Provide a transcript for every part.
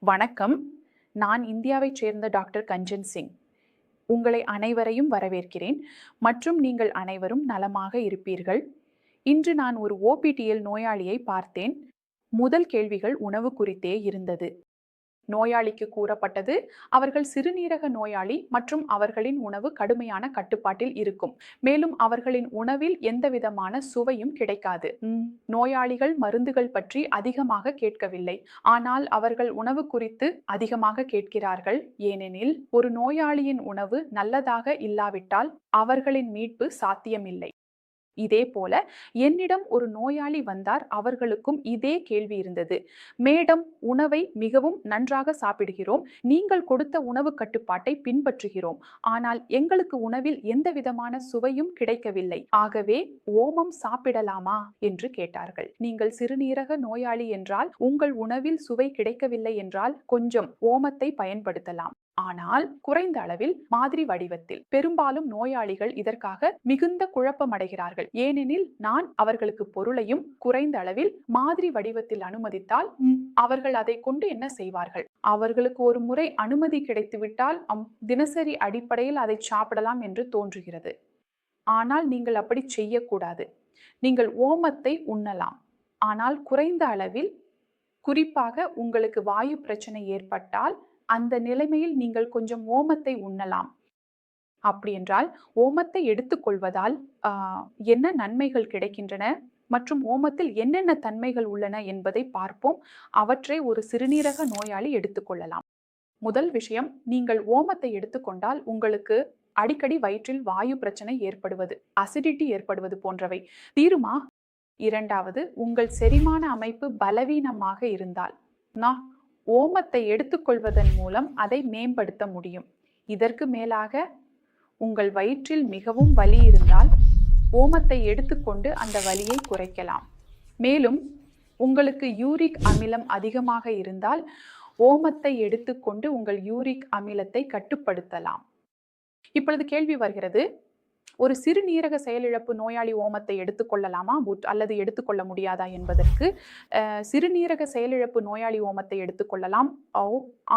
வணக்கம். நான் இந்தியாவைச் சேர்ந்த டாக்டர் கஞ்சன் சிங். உங்களை அனைவரையும் வரவேற்கிறேன். மற்றும் நீங்கள் அனைவரும் நலமாக இருப்பீர்கள். இன்று நான் ஒரு ஓபிடிஎல் நோயாளியை பார்த்தேன். முதல் கேள்விகள் உணவு குறித்தே இருந்தது. நோயாளிக்கு கூறப்பட்டது. அவர்கள் சிறுநீரக நோயாளி மற்றும் அவர்களின் உணவு கடுமையான கட்டுப்பாட்டில் இருக்கும். மேலும் அவர்களின் உணவில் எந்தவிதமான சுவையும் கிடைக்காது. நோயாளிகள் மருந்துகள் பற்றி அதிகமாக கேட்கவில்லை. ஆனால் அவர்கள் உணவு குறித்து அதிகமாக கேட்கிறார்கள். ஏனெனில் ஒரு நோயாளியின் உணவு நல்லதாக இல்லாவிட்டால் அவர்களின் மீட்பு சாத்தியமில்லை. இதே போல என்னிடம் ஒரு நோயாளி வந்தார். அவர்களுக்கும் இதே கேள்வி இருந்தது. மேடம் உணவை மிகவும் நன்றாக சாப்பிடுகிறோம். நீங்கள் கொடுத்த உணவு கட்டுப்பாட்டை பின்பற்றுகிறோம். ஆனால் எங்களுக்கு உணவில் எந்த விதமான சுவையும் கிடைக்கவில்லை. ஆகவே ஓமம் சாப்பிடலாமா? என்று கேட்டார்கள். நீங்கள் சிறுநீரக நோயாளி என்றால் உங்கள் உணவில் சுவை கிடைக்கவில்லை என்றால் கொஞ்சம் ஓமத்தை பயன்படுத்தலாம். ஆனால் குறைந்த அளவில் மாதிரி வடிவத்தில். பெரும்பாலும் நோயாளிகள் இதற்காக மிகுந்த குழப்பமடைகிறார்கள். ஏனெனில் நான் அவர்களுக்கு பொருளையும் குறைந்த அளவில் மாதிரி வடிவத்தில் அனுமதித்தால் அவர்கள் அதை கொண்டு என்ன செய்வார்கள்? அவர்களுக்கு ஒரு முறை அனுமதி கிடைத்துவிட்டால் தினசரி அடிப்படையில் அதை சாப்பிடலாம் என்று தோன்றுகிறது. ஆனால் நீங்கள் அப்படி செய்யக்கூடாது. நீங்கள் ஓமத்தை உண்ணலாம். ஆனால் குறைந்த அளவில் குறிப்பாக உங்களுக்கு வாயு பிரச்சனை ஏற்பட்டால் அந்த நிலைமையில் நீங்கள் கொஞ்சம் ஓமத்தை உண்ணலாம். அப்படி என்றால் ஓமத்தை எடுத்துக்கொள்வதால் என்ன நன்மைகள் கிடைக்கின்றன? மற்றும் ஓமத்தில் என்னென்ன தன்மைகள் உள்ளன என்பதை பார்ப்போம். அவற்றை ஒரு சிறுநீரக நோயாளி எடுத்துக்கொள்ளலாம். முதல் விஷயம் நீங்கள் ஓமத்தை எடுத்துக்கொண்டால் உங்களுக்கு அடிக்கடி வயிற்றில் வாயு பிரச்சனை ஏற்படுவது அசிடிட்டி ஏற்படுவது போன்றவை. தீருமா? இரண்டாவது உங்கள் செரிமான அமைப்பு பலவீனமாக இருந்தால். நான் ஓமத்தை எடுத்துக்கொள்வதன் மூலம் அதை மேம்படுத்த முடியும். இதற்கு மேலாக உங்கள் வயிற்றில் மிகவும் வலி இருந்தால் ஓமத்தை எடுத்துக்கொண்டு அந்த வலியை குறைக்கலாம். மேலும் உங்களுக்கு யூரிக் அமிலம் அதிகமாக இருந்தால் ஓமத்தை எடுத்துக்கொண்டு உங்கள் யூரிக் அமிலத்தை கட்டுப்படுத்தலாம். இப்பொழுது கேள்வி வருகிறது. ஒரு சிறுநீரக செயலிழப்பு நோயாளி ஓமத்தை எடுத்துக்கொள்ளலாமா? அல்லது எடுத்துக்கொள்ள முடியாதா என்பதற்கு சிறுநீரக செயலிழப்பு நோயாளி ஓமத்தை எடுத்துக்கொள்ளலாம். ஓ,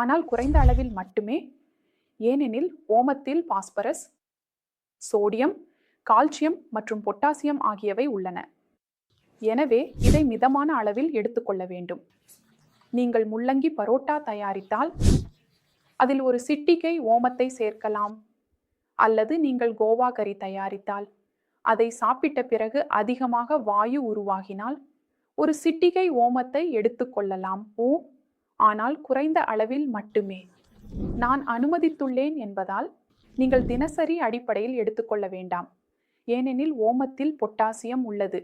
ஆனால் குறைந்த அளவில் மட்டுமே. ஏனெனில் ஓமத்தில் பாஸ்பரஸ் சோடியம் கால்சியம் மற்றும் பொட்டாசியம் ஆகியவை உள்ளன. எனவே இதை மிதமான அளவில் எடுத்துக்கொள்ள வேண்டும். நீங்கள் முள்ளங்கி பரோட்டா தயாரித்தால் அதில் ஒரு சிட்டிகை ஓமத்தை சேர்க்கலாம். அல்லது நீங்கள் கோவா கறி தயாரித்தால்? அதை சாப்பிட்ட பிறகு அதிகமாக வாயு உருவாகினால்? ஒரு சிட்டிகை ஓமத்தை எடுத்துக்கொள்ளலாம் ஓ ஆனால் குறைந்த அளவில் மட்டுமே. நான் அனுமதித்துள்ளேன் என்பதால் நீங்கள் தினசரி அடிப்படையில் எடுத்துக்கொள்ள வேண்டாம். ஏனெனில் ஓமத்தில் பொட்டாசியம் உள்ளது.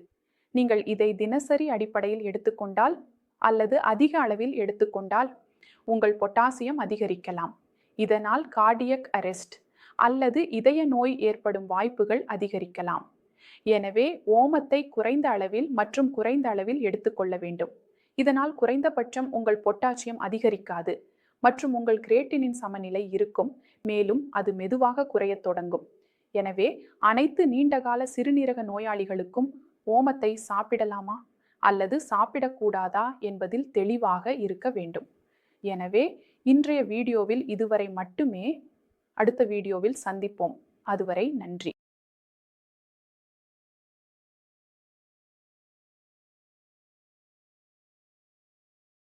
நீங்கள் இதை தினசரி அடிப்படையில் எடுத்துக்கொண்டால் அல்லது அதிக அளவில் எடுத்துக்கொண்டால் உங்கள் பொட்டாசியம் அதிகரிக்கலாம். இதனால் கார்டியக் அரெஸ்ட். அல்லது இதய நோய் ஏற்படும் வாய்ப்புகள் அதிகரிக்கலாம். எனவே ஓமத்தை குறைந்த அளவில் மற்றும் குறைந்த அளவில் எடுத்துக்கொள்ள வேண்டும். இதனால் குறைந்தபட்சம் உங்கள் பொட்டாசியம் அதிகரிக்காது மற்றும் உங்கள் கிரேட்டினின் சமநிலை இருக்கும் மேலும் அது மெதுவாக குறையத் தொடங்கும். எனவே அனைத்து நீண்டகால சிறுநீரக நோயாளிகளுக்கும் ஓமத்தை சாப்பிடலாமா? அல்லது சாப்பிடக்கூடாதா? என்பதில் தெளிவாக இருக்க வேண்டும். எனவே இன்றைய வீடியோவில் இதுவரை மட்டுமே அடுத்த வீடியோவில் சந்திப்போம். அதுவரை நன்றி.